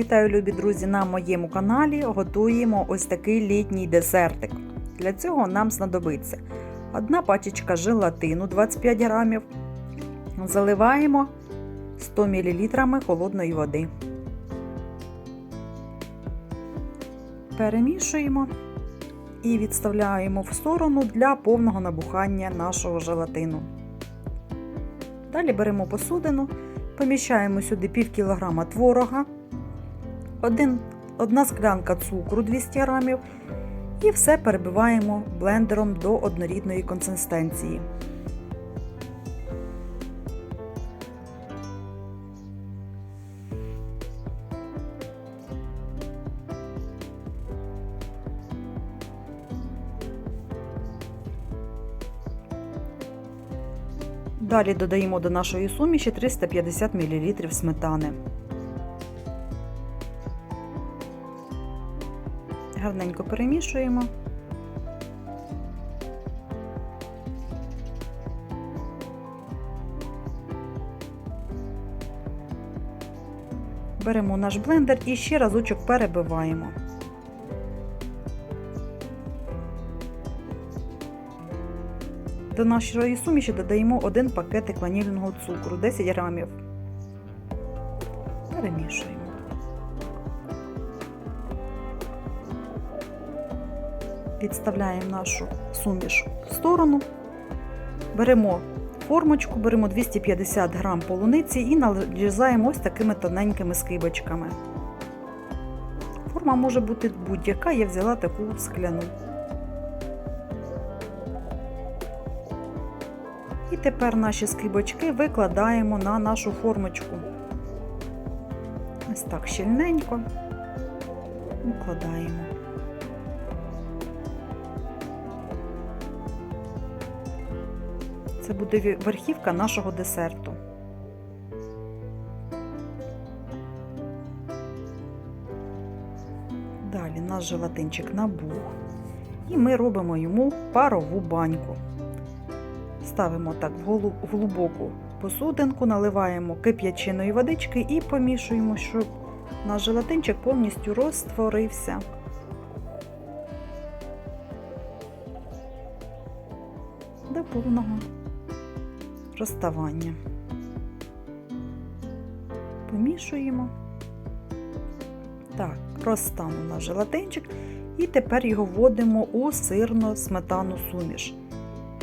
Вітаю, любі друзі! На моєму каналі готуємо ось такий літній десертик. Для цього нам знадобиться одна пачечка желатину 25 грамів. Заливаємо 100 мл холодної води. Перемішуємо і відставляємо в сторону для повного набухання нашого желатину. Далі беремо посудину, поміщаємо сюди пів кілограма творога, один, одна склянка цукру 200 грамів і все перебиваємо блендером до однорідної консистенції. Далі додаємо до нашої суміші 350 мл сметани. Гарненько перемішуємо. Беремо наш блендер і ще разочок перебиваємо. До нашої суміші додаємо один пакетик ванільного цукру 10 грамів. Перемішуємо. Відставляємо нашу суміш в сторону. Беремо формочку, беремо 250 грам полуниці і нарізаємо ось такими тоненькими скибочками. Форма може бути будь-яка, я взяла таку скляну. І тепер наші скибочки викладаємо на нашу формочку. Ось так щільненько викладаємо. Це буде верхівка нашого десерту. Далі наш желатинчик набух, і ми робимо йому парову баньку. Ставимо так в глибоку посудинку, наливаємо кип'ячиної водички і помішуємо, щоб наш желатинчик повністю розтворився. До повного розставання. Помішуємо. Так, розтанув наш желатинчик, і тепер його вводимо у сирно-сметану суміш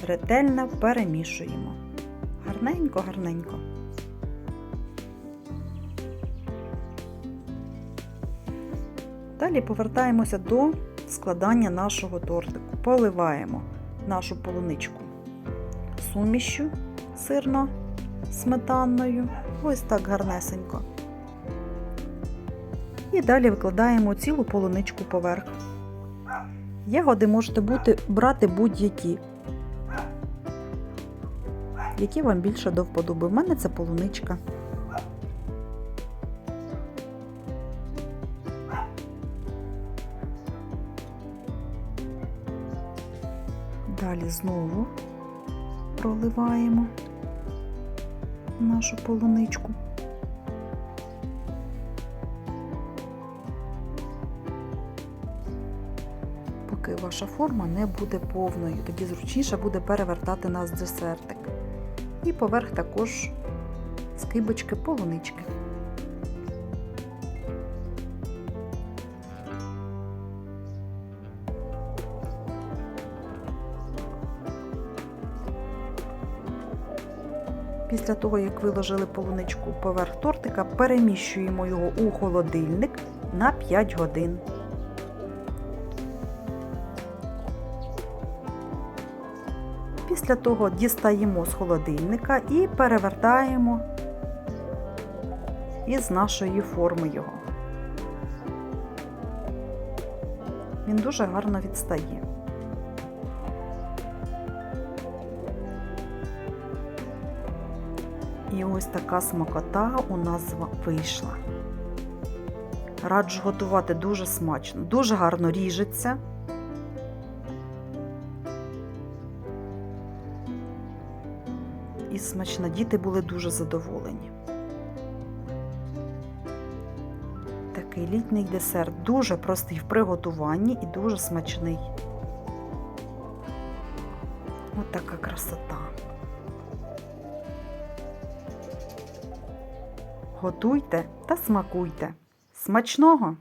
ретельно перемішуємо. Гарненько, гарненько. Далі повертаємося до складання нашого тортику. Поливаємо нашу полуничку сумішю сирно сметанною. Ось так гарнесенько. І далі викладаємо цілу полуничку поверх. Ягоди можете бути, брати будь-які які вам більше до вподоби. У мене це полуничка. Далі знову проливаємо нашу полуничку. Поки ваша форма не буде повною, тоді зручніше буде перевертати нас десертик і поверх також скибочки полунички. Після того, як виложили полуничку поверх тортика, переміщуємо його у холодильник на 5 годин. Після того дістаємо з холодильника і перевертаємо із нашої форми його. Він дуже гарно відстає. І ось така смакота у нас вийшла. Раджу готувати дуже смачно, дуже гарно ріжеться. і смачно. Діти були дуже задоволені. Такий літній десерт, дуже простий в приготуванні і дуже смачний. От така красота. Готуйте та смакуйте. Смачного!